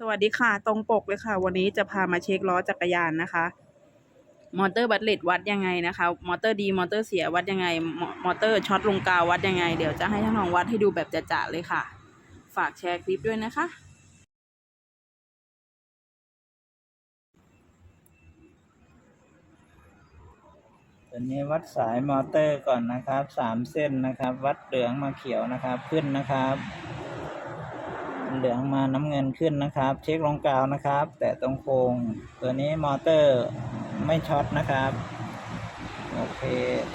สวัสดีค่ะ ตรงปกเลยค่ะ วันนี้จะพามาเช็คล้อจักรยานนะคะ มอเตอร์บัตเลตวัดยังไงนะคะ มอเตอร์ดีมอเตอร์เสียวัดยังไง มอเตอร์ช็อตลงกาววัดยังไง เดี๋ยวจะให้ท่านลองวัดให้ดูแบบจะๆเลยค่ะ ฝากแชร์คลิปด้วยนะคะ ตอนนี้วัดสายมอเตอร์ก่อนนะครับสามเส้นนะครับ วัดเหลืองมาเขียวนะครับขึ้นนะครับ เหลืองมาน้ำเงินขึ้นนะครับ เช็คลงกาวนะครับ แต่ตรงโครงตัวนี้มอเตอร์ไม่ช็อตนะครับ โอเค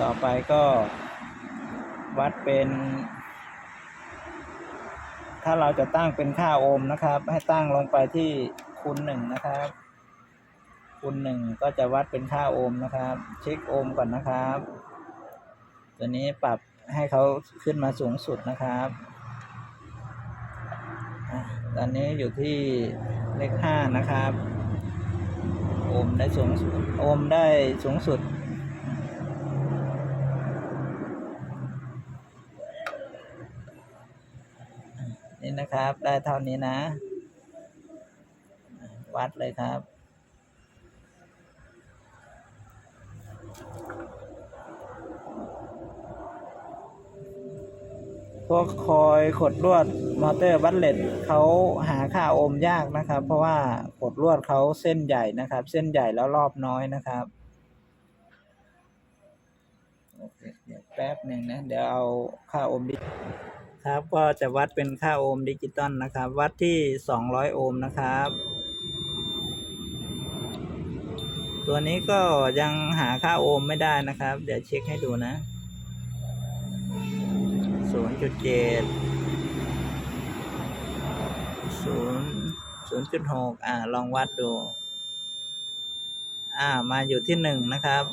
ต่อไปก็ วัดเป็น ถ้าเราจะตั้งเป็นค่าโอห์มนะครับ ให้ตั้งลงไปที่คูณหนึ่งนะครับคูณหนึ่งก็จะวัดเป็นค่าโอห์มนะครับ เช็คโอห์มก่อนนะครับ ตัวนี้ปรับให้เขาขึ้นมาสูงสุดนะครับ ตอนนี้อยู่ที่เลขห้านะครับ โอมได้สูงสุด โอมได้สูงสุด นี่นะครับ ได้เท่านี้นะ วัดเลยครับ วกคอยขดลวดมอเตอร์บัตเลตเขาหาค่าโอห์มยากนะครับ เพราะว่าขดลวดเขาเส้นใหญ่นะครับ เส้นใหญ่แล้วรอบน้อยนะครับโอเคเดี๋ยวแป๊บหนึ่งนะ เดี๋ยวเอาค่าโอห์มดิครับ ก็จะวัดเป็นค่าโอห์มดิจิตอลนะครับ วัดที่ 200 โอห์มนะครับ ตัวนี้ก็ยังหาค่าโอห์มไม่ได้นะครับ เดี๋ยวเช็คให้ดูนะ ศูนย์จุดเจ็ดศูนย์ศูนย์จุดหกอ่า ลองวัดดู อ่า มาอยู่ที่หนึ่งนะครับ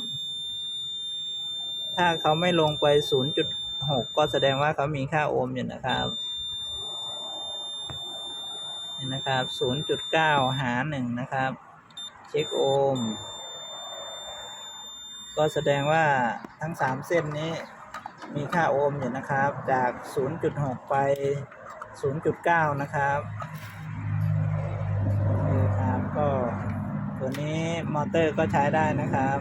ถ้าเขาไม่ลงไปศูนย์จุดหกก็แสดงว่าเขามีค่าโอห์มอยู่นะครับนี่นะครับศูนย์จุดเก้าหาหนึ่งนะครับ เช็คโอห์มก็แสดงว่าทั้งสามเส้นนี้ มีค่าโอห์มอยู่นะครับ จาก 0.6 ไป 0.9 นะครับนี่ครับก็ตัวนี้มอเตอร์ก็ใช้ได้นะครับ